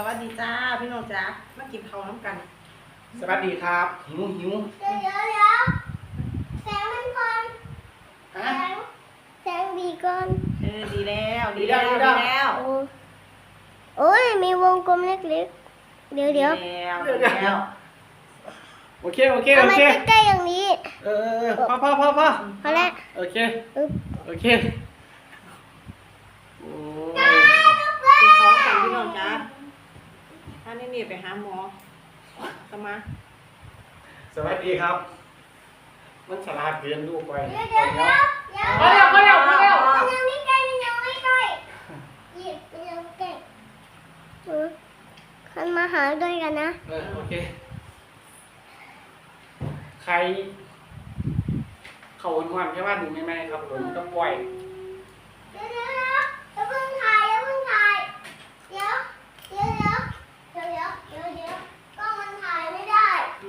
สวัสดีจ้าพี่น้องจ้ามากินข้าวน้ำกัน สวัสดีครับ หิวหิวเดี๋ยวเดี๋ยวเดี๋ยวแสงมันก่อนแสฮะงแสงดีก่อนเออดีแล้วดีแล้วดีแล้วดีแล้วโอ้โอ้ยมีวงกลมเล็กๆ เดี๋ยวเดี๋ยวดีแล้วเดี๋ยวดีเดี๋ยว แล้วโอเค โอเคทำโอไมเค ใกล้ๆอย่างนี้เออเออเออพอพอพอพอพอแล้วโอเค อึ๊บโอเค โอ้ยกินข้าวกันพี่น้องจ้า ถ้านี่นี่ไปหาหมอสมาสวัสดีครับ มันฉลาดเกินลูกไปเดี๋ยวเดี๋ยวเดี๋ยวเดี๋ยวพอแล้วพอแล้วพอแล้วมันยังไม่ใกล้มันยังไม่ใกล้หยิบมันยังไม่ใกล้เออขึ้นมาหาด้วยกันนะเออโอเค ใคร เขาหวานแค่ว่าดูไม่ไหมครับผมต้องปล่อย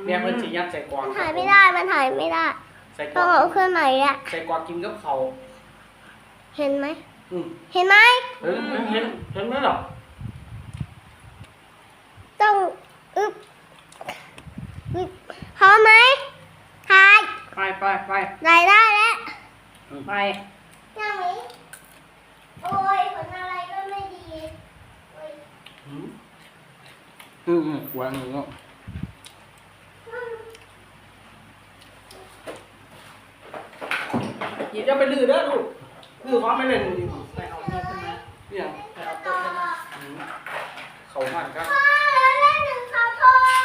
เนี่ยมันจะยัดใส่กวางมันครับถ่ายไม่ได้ มันถ่ายไม่ได้ ใส่กต้วาองงเอาเครื่องใหม่ละใส่กวางกินกับเขาวเห็นไหม อืมเห็นไหม เห็นเห็นเห็นเห็นไหมหรอต้องอึบอึบพร้อมไหมถ่ายไปไปไปได้ได้แล้วไปยังไหมโอ้ยผลอะไรก็ไม่ดีโอ้ยอืมอืมอืมวางอยู่เนาะ หยิบจะไปลือเด้อลูกลือเขาไม่เล่นนี่ไปเอาเนี่ยขึ้นมาเนี่ยไปเอาโต๊ะขึ้นมาเขาหันครับพ่อแล้วเล่นหนึ่งสาทองอะ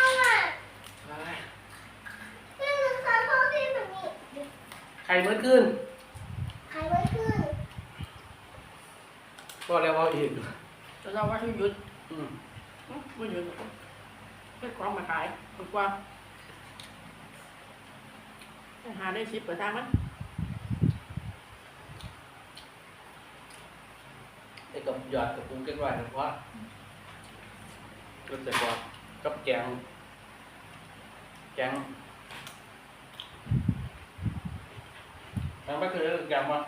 ไปเล่นหนึ่งสาทงที่แบบนี้ใครเมื่อคืนใครไว้ขึ้นบอกแล้วว่าเอีกแล้วเราว่าที่หยุดอืมไม่หยุดเป็นของมาขายถูกกว่าหาได้ชิปเปิดทางมั้ย ไอ้กับหยอดกับปุ้งกันไว้นะเพราะก็จะบอกกับแกง แกงแกงก็คือแกงว่า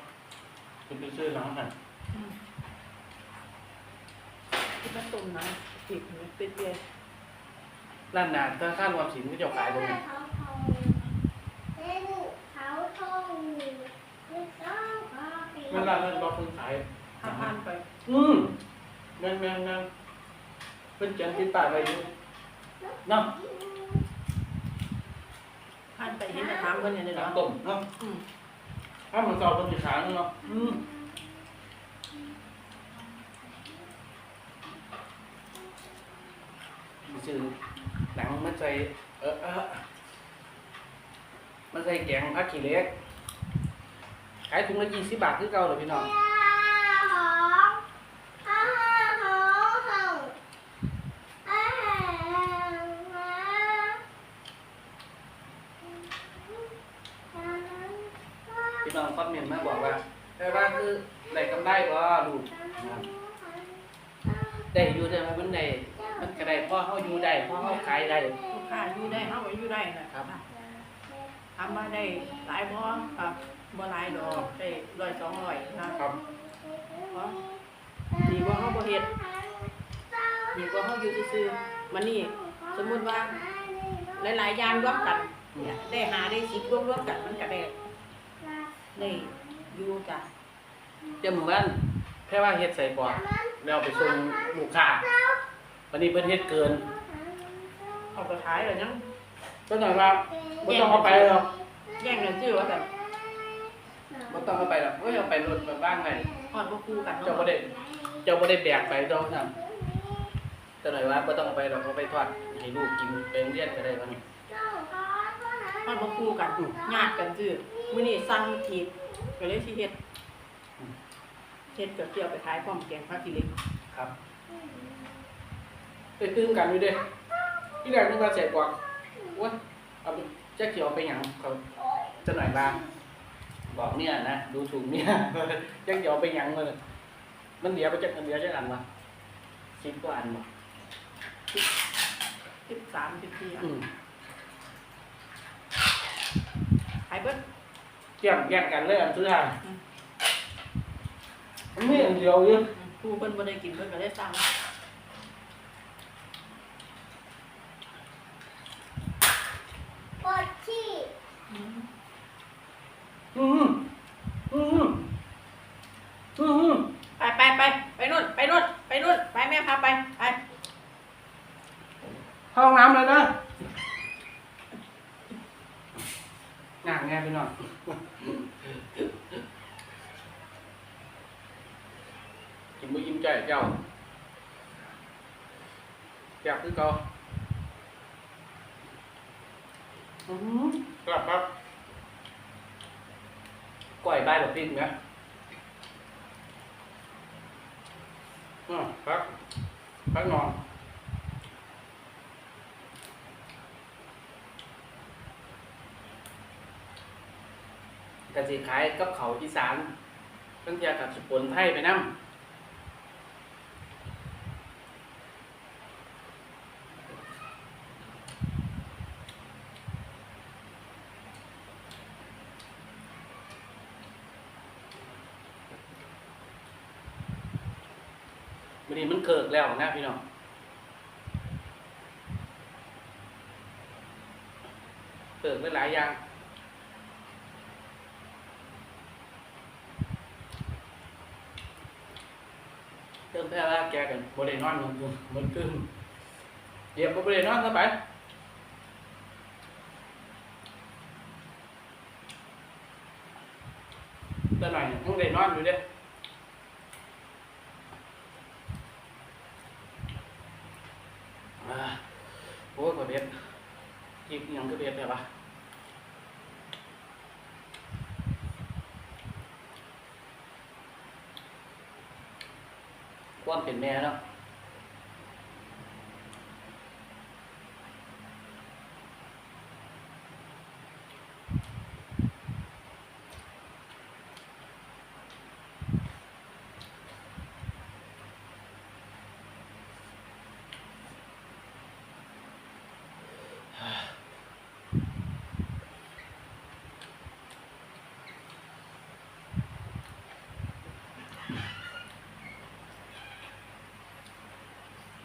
คุณไปซื้อหลังหันที่มันตุ่มนะติดมันติดเย็นร้านนาถ้าข้ารวมสินก็จะขายตรงนี้สาวทองเล่นสาวทองเล่นสาวทองเวลาเราบอกคนขายถ้าผ่านไป อืมแม่นแม่นแม่นเป็นเขียนติดป้ายไว้อยู่เนาะผ่านไปเห็นแต่ถามคนอย่างนี้เนาะน้ำต้มเนาะอืมถ้ามันสอบคนจะขายเนาะอืมซื้อหนังมันใส่เออเออมันใส่แกงผักขี้เหล็กขายถุงละยี่สิบบาทคือเก่าเลยพี่น้อง หองห้าหองหองอ่า พี่น้องคอมเมนต์มาบอกว่าแต่ว่าคือได้กำไรบ่ลูกนะครับได้อยู่แต่ว่า มันได้มันก็ได้พ่อเขาอยู่ได้พ่อเขาขายได้ลูกค้าอยู่ได้เขาก็อยู่ได้นะครับทำมาได้หลายบ่ครับบ่หลายดอกได้ร้อยสองร้อยนะครับเพราะดีกว่าเขาบ่เฮ็ดดีกว่าเขาอยู่ซื่อๆมันนี่สมมุติว่า หลายๆอย่างรวมกันเนี่ยได้หาได้สิบรวมรวมๆกันมันก็ได้ได้อยู่จ้ะเจ้าหมู่บ้าน แค่ว่าเฮ็ดใส่ปอดแล้วไปส่งลูกค้าวันนี้เพิ่นเฮ็ดเกินเอาไปขายแล้วยังก็หน่อยว่าบ่ต้องเอาไปหรอกแย่งกันชื่อว่าแต่บ่ต้องเอาไปหรอกบ่เอาไปรถไปบ้านไงฮอดบ่คู่กันเจ้าเนาะบ่ได้เจ้าบ่ได้แบกไปดอกนั่นก็หน่อยว่าบ่ต้องเอาไปหรอกเอาไปทอดให้ลูกกินไปโรงเรียนก็ได้ว่านี่ฮอดบ่คู่กันญาติกันชื่อมื้อนี้สั่งทีก็เลยสิเฮ็ด เฮ็ดก็เกี่ยวไปขายพร้อมแกงผักกิเหล็กครับไปตื้มกันอยู่เด้ที่แรกนึกว่าใส่ปอดโอ๊ยเอาไปจะเกี่ยวไปหยังเขาจะหน่อยว่าบอกเนี่ยนะดูถูกเนี่ยจะเกี่ยวไปหยังมันมันเดียวไปจักมันเดียวจักอันมาสิบกว่าอันบ่13 14อืมขายเบิดเกี่ยงแย่งกันเลยอันสุดท้าย นี่ยเดียวเนี่ยผู้เพิ่นบ่ได้กินเพิ่นก็ได้สั่งปวดที่อืมอืมอืมอืมไปไปไปไปนู่นไปนู่นไปนู่นไปแม่พาไปไปเข้าห้องน้ำเลยนะห่ากแง่ไปหน่อย ใจเจ้าแซ่บคือเก่าอือหือกลับครับก้อยใบแบบพริกไหมอืมครับพักนอนกสิขายกับเขาวอีสานตั้งแต่กับสปุนไทยไปน้ำ นี้มันเกิดแล้วนะพี่น้องเกิดไปหลายอย่างเติมแพ้ละแกกันบริเนอนมันมันขึ้นเหยียบบริเนอนเข้าไปตัวหน่อยต้องเรนอนอยู่เด้อ่าโอ้ยกว่าเบ็ดิกยังก็เบ็ดเลยปะความเป็นแม่เนาะ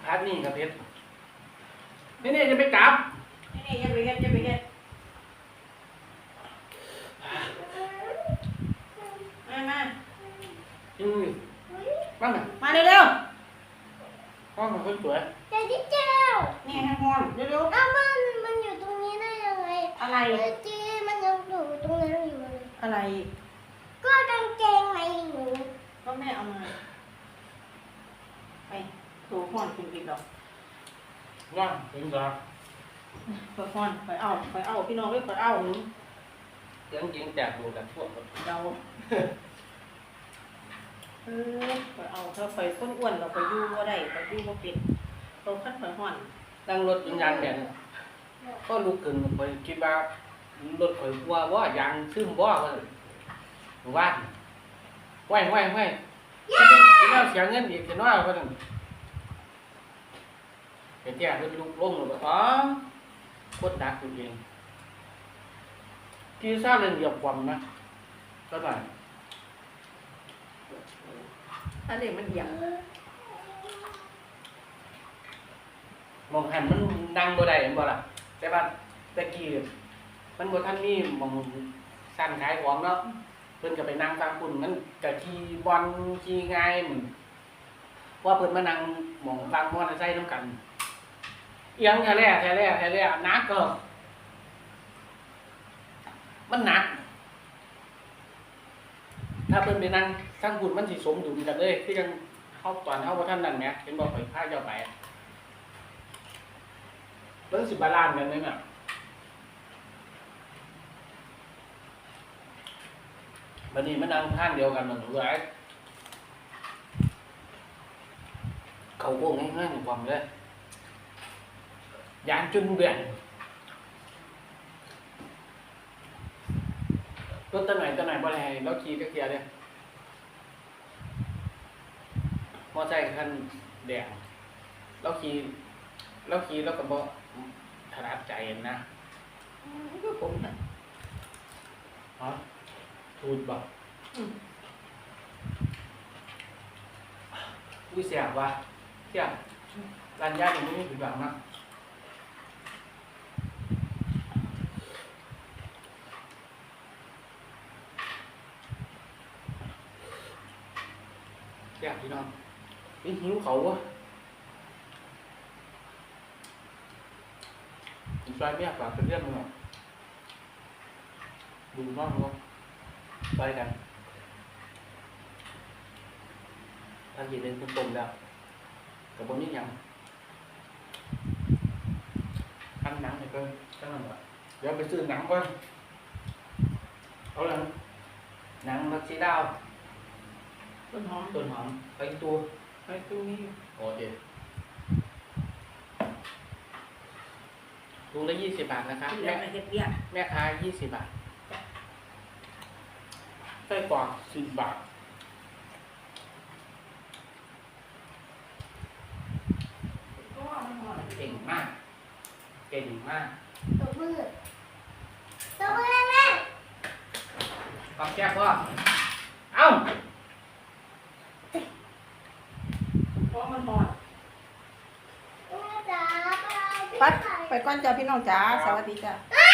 พัดนี่กับเพชรนี่นี่จะไปกลับนี่นี่อยังไปเฮ็ดอยังไปเฮ็ดมามาอืมมาหน่อยมาเร็วห้องมันคนสวยแต่ที่เจ้าๆนี่ให้ฮอนเร็วอ้าวมันมันอยู่ตรงนี้ได้ยังไงๆอะไรเมื่อกี้มันยังอยู่ตรงนั้นอยู่เลยอะไร ก็กางเกงในหนู ก็ แม่เอามา ไปถูฮอนคุณอีกดอกว่างถึงกับไปฮอนไปเอาไปเอาพี่น้องเว้ยไปเอาเสียงยิงแตกดูกันทั่วหมดเดาเออไปเอาถ้าไปต้นอ้วนเราไปอยู่บ่ได้ไปอยู่บ่เป็นเราคัดไปฮอนนั่งรถยิงยางแดนก็ลุกขึ้นไปคิดว่ารถข่อยกลัวว่ายางซึมบ่ว่าเลยว่าไหวไหวไหว จะได้เสียเงินอีกจะน้อยกว่านั้นเห็นแก่เพิ่นลุกลงแล้วอ๋อโคตรดักตัวเองที่ซ่าเรื่องเดียวความนะก็ได้ถ้าเด็กมันเหยียบมองหันมันนั่งบ่ได้เห็นบ่ล่ะแต่ว่าตะกี้มันบ่ทันมีหมองสั่นขายของเนาะ เพิ่นก็ไปนั่งฟังคุณมันก็ขี่บอลขี่ง่ายเหมือนว่าเพิ่นมานั่งหมองฟังมอเตอร์ไซค์นํกันเอียงแท้แร่แท้แร่แท้แร่หนักก็มันหนัก ถ้าเพิ่นไปนั่งทั้งคุณมันสิสมดุลกันเลยที่กันเฮาตอนเฮาบ่ทันนั่นแหมเห็นบ่ข่อยพาเจ้าไปเรื่องสิบบาลานกันเลยเนี่ย วันนี้มันนั่งข้างเดียวกันมันรู้ไรเขาโค้งง่ายๆในความเลยยางจุนเบียนรถตัวไหนตัวไหนบ่ได้แล้วขี่ก็เกียร์เลยมอไซค์คันแดงแล้วขี่แล้วขี่แล้วก็บ่ถนัดใจนะก็ผมน่ะฮะ ทูดบอกอืมวิเสียบวะเสียบร้านยาอย่างนี้ผิดหวังนะอยากพี่น้องนี่หิวเขาวะอีกซอยไม่อยากฝากเป็นเรื่องมึงหรอกดูน้องมึง ไปกันถ้าเห็นเป็นคนตรงแล้วกับบนนี้ยังทำหนังให้เพิ่นจังนั้นวะเดี๋ยวไปซื้อหนังก่อนเอาหนังหนังมักซีดาวต้นหอมต้นหอมไปตัวไปตู้นี้โอเคลูกละยี่สิบบาทนะครับที่แรแม่กไปเฮ็ดเบี้ยแม่ค้ายี่สิบบาท ไส้กรอกสิบบาท ก็มันหอมเก่งมาก เก่งมากตบมือตบมือแม่ขอบแก้พ่อเอ้าเพราะมันหอมแม่จ๋าไปเอาปัดไข่ไปก่อนจ้าพี่น้องจ๋าสวัสดีจ้าอ้